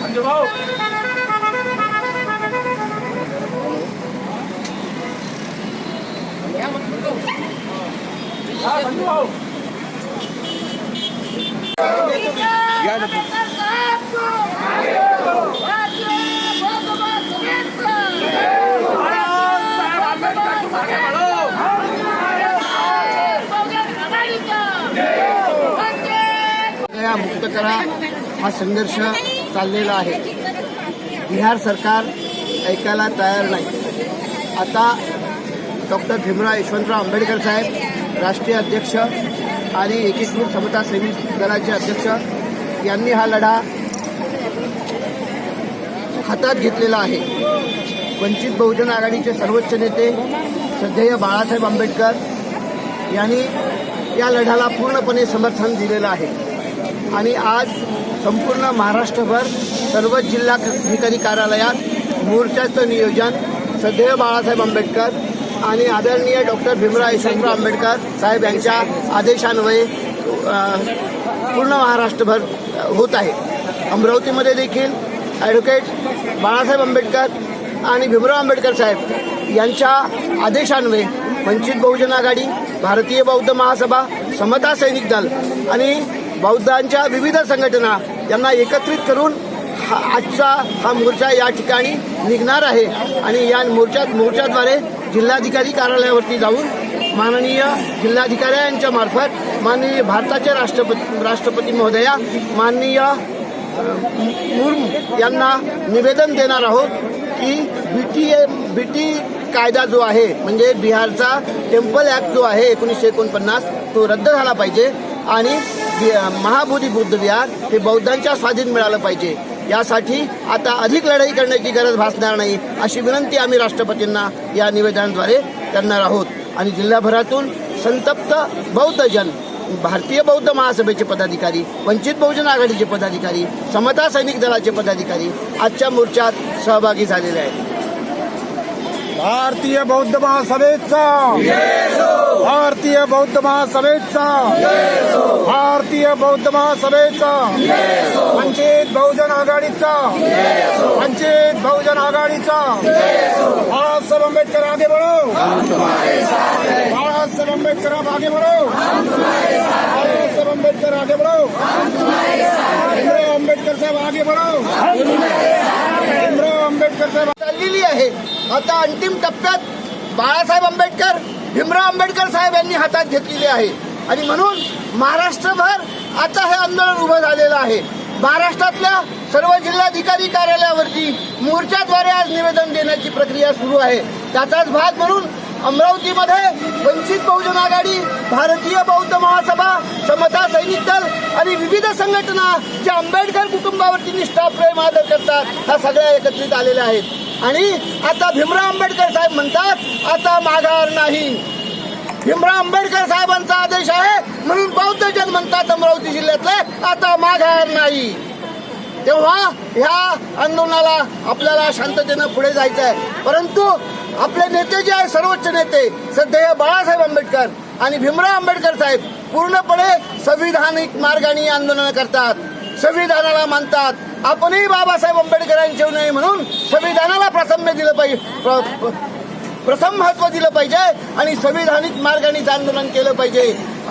Thành không? À, thành không? Hãy मुक्त करा. हा संघर्ष चाललेला आहे. बिहार सरकार ऐकायला तयार नाही. आता डॉक्टर भीमराव यशवंतराव आंबेडकर साहेब राष्ट्रीय अध्यक्ष आणि एकीकृत समता सैनिक दलाचे अध्यक्ष यांनी हा लढा हातात घेतलेला आहे. वंचित बहुजन आघाडीचे सर्वोच्च नेते सध्या बाळासाहेब आंबेडकर यांनी या लढ्याला पूर्णपणे समर्थन दिलेलं आहे. आणि आज संपूर्ण महाराष्ट्रभर सर्व जिल्हा अधिकारी कार्यालयात मोर्चाचं नियोजन सदैव बाळासाहेब आंबेडकर आणि आदरणीय डॉक्टर भीमराव यशवंतराव आंबेडकर साहेब यांच्या आदेशान्वये पूर्ण महाराष्ट्रभर होत आहे. अमरावतीमध्ये देखील ॲडव्होकेट बाळासाहेब आंबेडकर आणि भीमराव आंबेडकर साहेब यांच्या आदेशान्वये वंचित बहुजन आघाडी भारतीय बौद्ध महासभा समता सैनिक दल आणि बौद्धांच्या विविध संघटना यांना एकत्रित करून हा आजचा हा मोर्चा या ठिकाणी निघणार आहे. आणि या मोर्चात मोर्चाद्वारे जिल्हाधिकारी कार्यालयावरती जाऊन माननीय जिल्हाधिकाऱ्यांच्या मार्फत माननीय भारताचे राष्ट्रपती राष्ट्रपती महोदया माननीय मुर्मू यांना निवेदन देणार आहोत की B T M B T कायदा जो आहे म्हणजे बिहारचा टेम्पल ॲक्ट जो आहे एकोणीसशे एकोणपन्नास तो रद्द झाला पाहिजे. आणि महाबोधी बुद्धविहार हे बौद्धांच्या स्वाधीन मिळालं पाहिजे. यासाठी आता अधिक लढाई करण्याची गरज भासणार नाही अशी विनंती आम्ही राष्ट्रपतींना या निवेदनाद्वारे करणार आहोत. आणि जिल्हाभरातून संतप्त बौद्धजन भारतीय बौद्ध महासभेचे पदाधिकारी वंचित बहुजन आघाडीचे पदाधिकारी समता सैनिक दलाचे पदाधिकारी आजच्या मोर्चात सहभागी झालेले आहेत. भारतीय बौद्ध महासभेचा. भारतीय बौद्ध महासभेचा. भारतीय बौद्ध महासभेचा. वंचित बहुजन आघाडीचा. वंचित बहुजन आघाडीचा. बाळासाहेब आंबेडकर आगे बढ़ो. बाळासाहेब आंबेडकर आगे बढ़ो. बाळासाहेब आंबेडकर आगे बढ़ो. आंबेडकर साहब आगे बढ़ो भीमराव आंबेडकर साहब चाललेली आहे आता अंतिम टप्प्यात बाळासाहेब आंबेडकर भीमराव आंबेडकर साहेब यांनी हातात घेतलेली आहे. आणि म्हणून महाराष्ट्रभर आता हे आंदोलन उभं झालेलं आहे. महाराष्ट्रातल्या सर्व जिल्हाधिकारी कार्यालयावरती मोर्चाद्वारे आज निवेदन देण्याची प्रक्रिया सुरू आहे. त्याचाच भाग म्हणून अमरावतीमध्ये वंचित बहुजन आघाडी भारतीय बौद्ध महासभा समता सैनिक दल आणि विविध संघटना ज्या आंबेडकर कुटुंबावरती निष्ठा प्रेम आदर करतात ह्या सगळ्या एकत्रित आलेल्या आहेत. आणि आता भीमराव आंबेडकर साहेब म्हणतात आता माघार नाही. भीमराव आंबेडकर साहेबांचा आदेश आहे म्हणून बौद्ध जन म्हणतात अमरावती जिल्ह्यातले आता माघार नाही. तेव्हा ह्या आंदोलनाला आपल्याला शांततेनं पुढे जायचं आहे. परंतु आपले नेते जे आहे सर्वोच्च नेते सध्या बाळासाहेब आंबेडकर आणि भीमराव आंबेडकर साहेब पूर्णपणे संविधानिक मार्गाने आंदोलन करतात. संविधानाला मानतात. आपणही बाबासाहेब आंबेडकरांचे नाही म्हणून संविधानाला प्राथम्य दिलं पाहिजे प्रथम महत्त्व दिलं पाहिजे आणि संविधानिक मार्गाने आंदोलन केलं पाहिजे.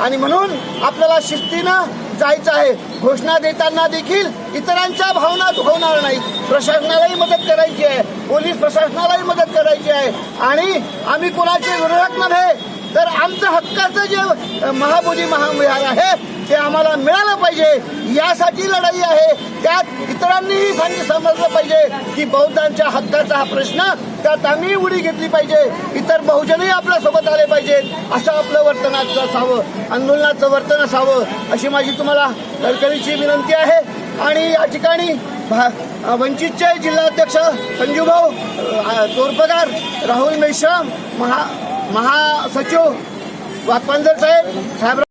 आणि म्हणून आपल्याला शिस्तीनं जायचं आहे. घोषणा देताना देखील इतरांच्या भावना दुखवणार नाही. प्रशासनालाही मदत करायची आहे. पोलीस प्रशासनालाही मदत करायची आहे. आणि आम्ही कोणाचे विरोधक नव्हे तर आमचं हक्काचं जे महाबोधी महाविहार आहे ते आम्हाला मिळालं पाहिजे. यासाठी लढाई आहे. त्यात इतरांनीही सांग समजलं पाहिजे की बौद्धांच्या हक्काचा हा प्रश्न त्यात आम्ही उडी घेतली पाहिजे. इतर बहुजनही आपल्यासोबत आले पाहिजेत. असं आपलं वर्तनाचं असावं. आंदोलनाचं वर्तन असावं अशी माझी तुम्हाला कळकळीची विनंती आहे. आणि या ठिकाणी भा- वंचितचे जिल्हाध्यक्ष संजूभाऊ अ, चोरपगार राहुल मेश्राम महा महासचिव वाकपांजर साहेब साहेब